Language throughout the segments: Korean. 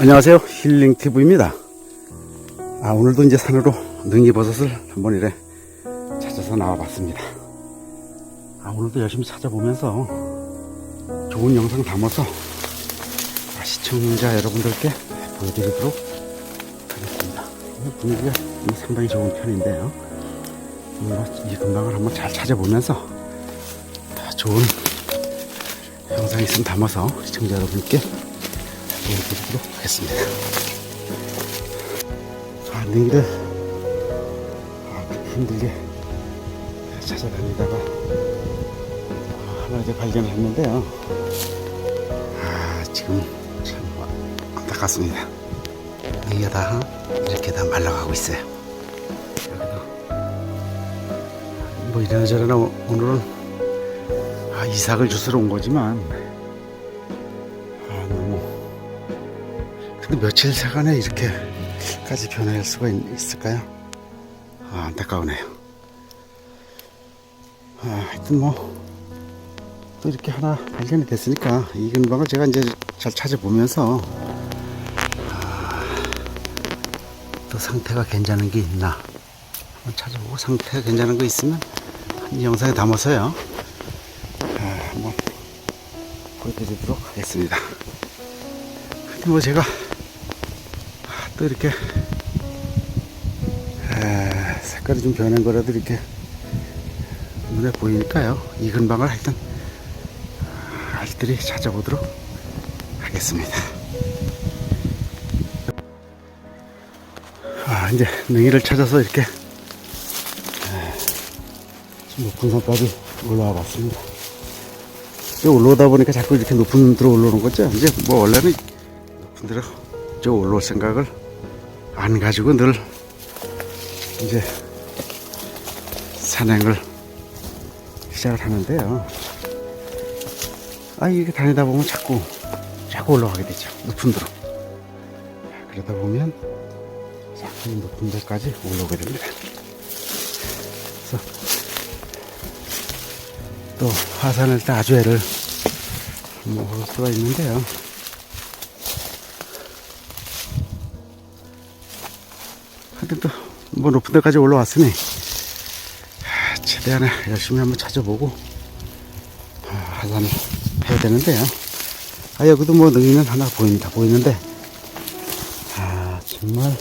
안녕하세요. 힐링티브입니다. 아, 오늘도 이제 산으로 능이버섯을 한번 이래 찾아서 나와봤습니다. 아, 오늘도 열심히 찾아보면서 좋은 영상 담아서 아, 시청자 여러분들께 보여드리도록 하겠습니다. 분위기가 상당히 좋은 편인데요. 이 근방을 한번 잘 찾아보면서 아, 좋은 영상 있으면 담아서 시청자 여러분께 보여드리도록 하겠습니다. 아, 능이를 아, 힘들게 찾아다니다가 아, 하나 이제 발견을 했는데요. 아, 지금 참 안타깝습니다. 능이가 다 이렇게 다 말라가고 있어요. 뭐 이러저러나 오늘은 아, 이삭을 주스러 온 거지만 며칠 사간에 이렇게까지 변할 수가 있, 있을까요? 아, 안타까우네요. 아, 하여튼 뭐, 또 이렇게 하나 발견이 됐으니까 이 근방을 제가 이제 잘 찾아보면서 아, 또 상태가 괜찮은 게 있나 한번 찾아보고 상태가 괜찮은 거 있으면 한 영상에 담아서요. 아, 한번 보여드리도록 하겠습니다. 하여튼 뭐 제가 아, 또 이렇게 아, 색깔이 좀 변한 거라도 이렇게 눈에 보이니까요. 이 근방을 하여튼 아, 알뜰히 찾아보도록 하겠습니다. 아, 이제 능이를 찾아서 이렇게 높은 산까지 올라와 봤습니다. 올라오다 보니까 자꾸 이렇게 높은 데로 올라오는 거죠. 이제 뭐 원래는 높은 데로 저 올라올 생각을 안 가지고 늘 이제 산행을 시작을 하는데요. 아, 이게 다니다 보면 자꾸, 자꾸 올라가게 되죠. 높은 데로. 그러다 보면 자꾸 높은 데까지 올라오게 됩니다. 그래서 또 화산을 아주 애를 먹을 수가 있는데요. 또뭐 높은 데까지 올라왔으니 하, 최대한 열심히 한번 찾아보고 아, 하산을 해야 되는데요. 아 여기도 뭐 능이는 하나 보입니다. 보이는데 아 정말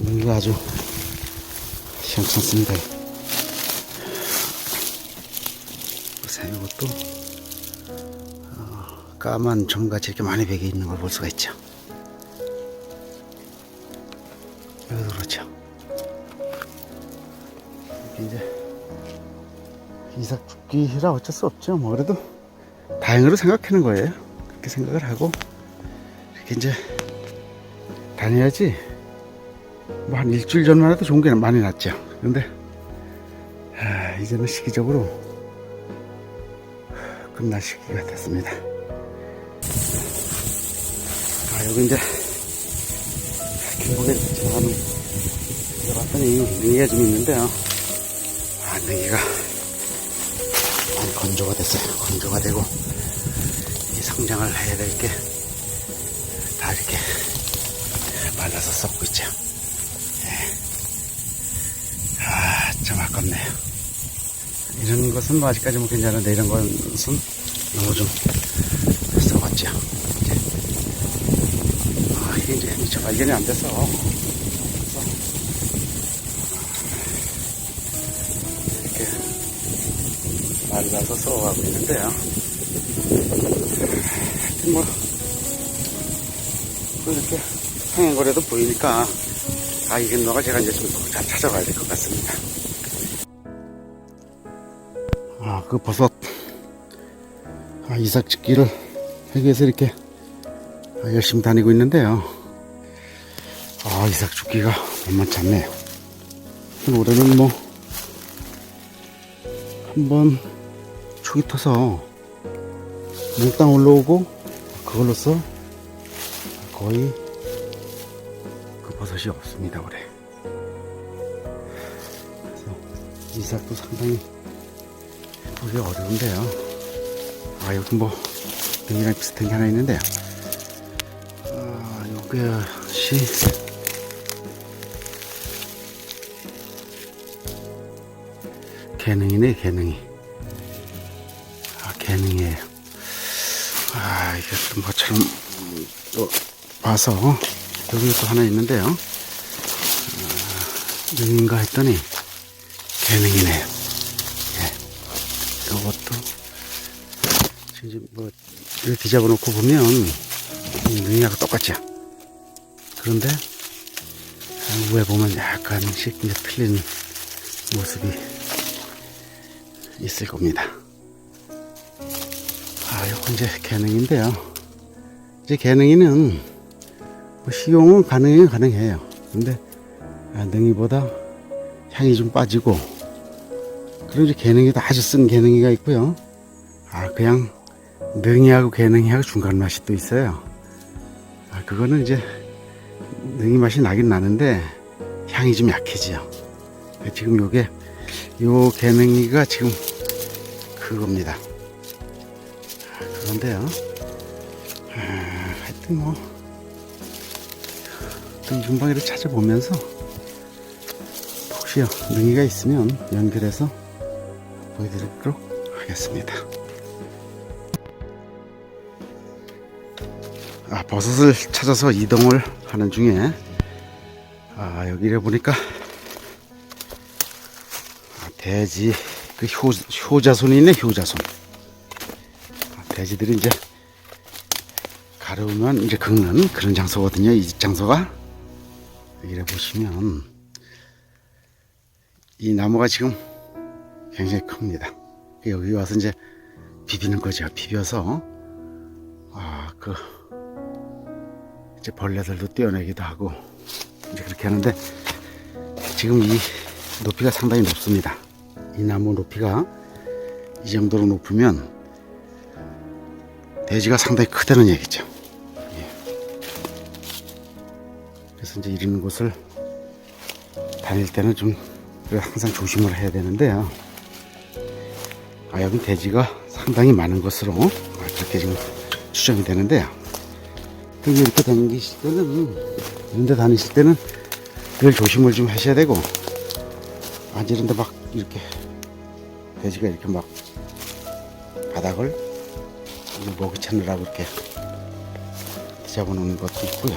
능이가 아주 시원찮습니다. 보세요 이것도 어, 까만 점같이 이렇게 많이 베개 있는 걸 볼 수가 있죠. 여기도 그렇죠. 이렇게 이제 이삭 죽기라 어쩔 수 없죠. 뭐 그래도 다행으로 생각하는 거예요. 그렇게 생각을 하고 이렇게 이제 다녀야지. 뭐 한 일주일 전만 해도 좋은 게 많이 났죠. 근데 아, 이제는 시기적으로 끝날 시기가 됐습니다. 아 여기 이제 길목에 지나가는 데 봤더니 능이가 좀 있는데요. 아, 능이가 많이 건조가 됐어요. 건조가 되고, 이 성장을 해야 될 게 다 이렇게 말라서 썩고 있죠. 예. 아, 참 아깝네요. 이런 것은 뭐 아직까지 뭐 괜찮은데 이런 것은 너무 좀 썩었죠. 이게 이제 미처 발견이 안 돼서. 이렇게 말라서 썩어가고 있는데요. 하여튼 뭐, 또 이렇게 행거래도 보이니까, 아, 이게 너가 제가 이제 좀 잘 찾아가야 될 것 같습니다. 아, 그 버섯, 아, 이삭 짓기를 위해서 이렇게 아, 열심히 다니고 있는데요. 아, 이삭 죽기가 만만치 않네요. 올해는 뭐, 한번 초기 터서 몽땅 올라오고, 그걸로써 거의 그 버섯이 없습니다, 올해. 그래서 이삭도 상당히 보기 어려운데요. 아, 여기 뭐, 등이랑 비슷한 게 하나 있는데요. 이것이 개능이네 개능이. 아 개능이에요. 아또 뭐처럼 또 봐서 여기 또 하나 있는데요. 아, 능인가 했더니 개능이네요. 예. 이것도 지금 뭐 이렇게 뒤잡아 놓고 보면 이 능이하고 똑같죠. 그런데 위에 보면 약간씩 이제 틀린 모습이 있을 겁니다. 아, 요건 이제 개능인데요. 이제 개능이는 뭐 식용은 가능해 가능해요. 근데 아, 능이보다 향이 좀 빠지고 그리고 이제 개능이도 아주 쓴 개능이가 있고요. 아, 그냥 능이하고 개능이하고 중간 맛이 또 있어요. 아, 그거는 이제 능이 맛이 나긴 나는데 향이 좀 약해지요. 지금 요게 요 개능이가 지금 그겁니다. 아, 그건데요. 아, 하여튼 뭐, 또 윤방이를 찾아보면서 혹시요 능이가 있으면 연결해서 보여드리도록 하겠습니다. 아, 버섯을 찾아서 이동을 하는 중에 아, 여기를 보니까 아, 돼지 그 효, 효자손이 있네 효자손. 아, 돼지들이 이제 가려우면 이제 긁는 그런 장소거든요 이 장소가. 여기를 보시면 이 나무가 지금 굉장히 큽니다. 여기 와서 이제 비비는 거죠. 비벼서 아그 이제 벌레들도 떼어내기도 하고 이제 그렇게 하는데 지금 이 높이가 상당히 높습니다. 이 나무 높이가 이 정도로 높으면 돼지가 상당히 크다는 얘기죠. 예. 그래서 이제 이런 곳을 다닐 때는 좀 항상 조심을 해야 되는데요. 아, 여기 돼지가 상당히 많은 것으로 그렇게 지금 추정이 되는데요. 여기 이렇게 다니실 때는 이런 데 다니실 때는 늘 조심을 좀 하셔야 되고 아 이런 데 막 이렇게 돼지가 이렇게 막 바닥을 먹이 찾느라고 이렇게 잡아 놓는 것도 있고요.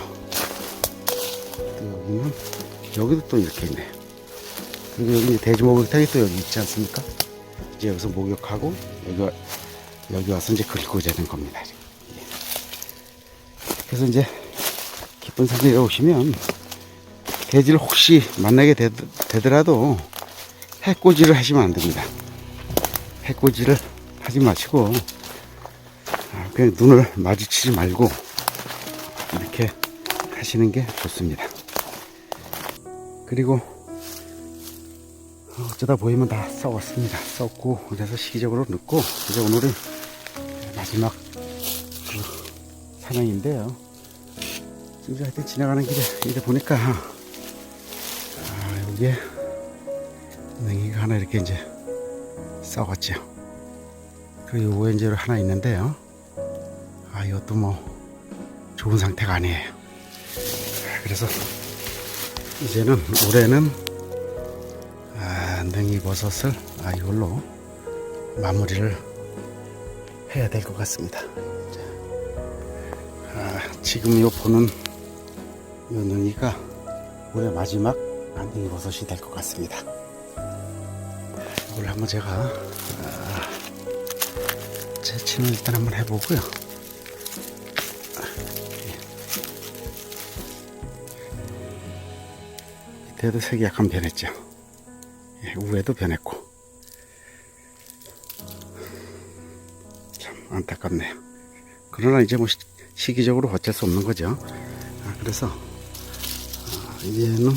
또 여기는 여기도 또 이렇게 있네. 그리고 여기 돼지 목욕탕이 또 여기 있지 않습니까? 이제 여기서 목욕하고 여기 와- 여기 와서 이제 긁고 자는 겁니다 그래서 이제 기쁜 산에 오시면 돼지를 혹시 만나게 되, 되더라도 해코지를 하시면 안 됩니다. 해코지를 하지 마시고 아, 그냥 눈을 마주치지 말고 이렇게 하시는 게 좋습니다. 그리고 어쩌다 보이면 다 썩었습니다. 썩고 그래서 시기적으로 넣고 이제 오늘은 마지막 그 산행인데요. 지금 하여튼 지나가는 길에 이래 보니까 아 여기에 냉이가 하나 이렇게 이제 썩었죠. 그리고 오렌지로 하나 있는데요. 아 이것도 뭐 좋은 상태가 아니에요. 아, 그래서 이제는 올해는 아, 냉이 버섯을 아 이걸로 마무리를 해야 될 것 같습니다. 아, 지금 요 보는 요 능이가 올해 마지막 능이 버섯이 될 것 같습니다. 이걸 한번 제가 아, 채취는 일단 한번 해보고요. 밑에도 색이 약간 변했죠. 예, 위에도 변했고 참 안타깝네요. 그러나 이제 뭐 시- 시기적으로 어쩔 수 없는 거죠. 아, 그래서 아, 이제는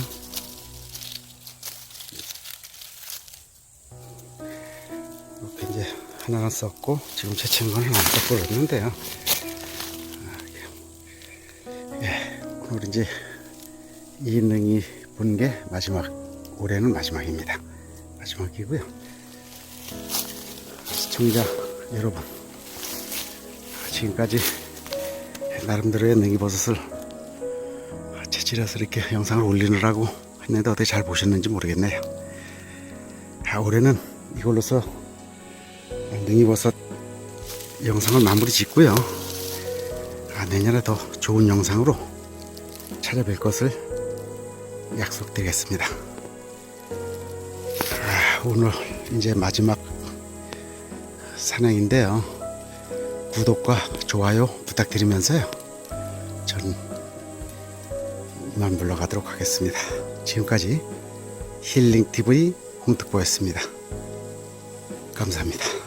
하나는 썼고 지금 건 하나 안 썼고 그랬는데요. 아, 예, 오늘 이제 이 능이 본 게 마지막 올해는 마지막입니다. 마지막이고요. 시청자 여러분 지금까지 나름대로의 능이버섯을 바질에서 이렇게 영상을 올리느라고 했는데 어떻게 잘 보셨는지 모르겠네요. 아, 올해는 이걸로서 능이버섯 영상을 마무리 짓고요. 아, 내년에 더 좋은 영상으로 찾아뵐 것을 약속드리겠습니다. 아, 오늘 이제 마지막 산행인데요. 구독과 좋아요 부탁드리면서요. 전 이만 물러가도록 하겠습니다. 지금까지 힐링TV 홍특보였습니다. 감사합니다.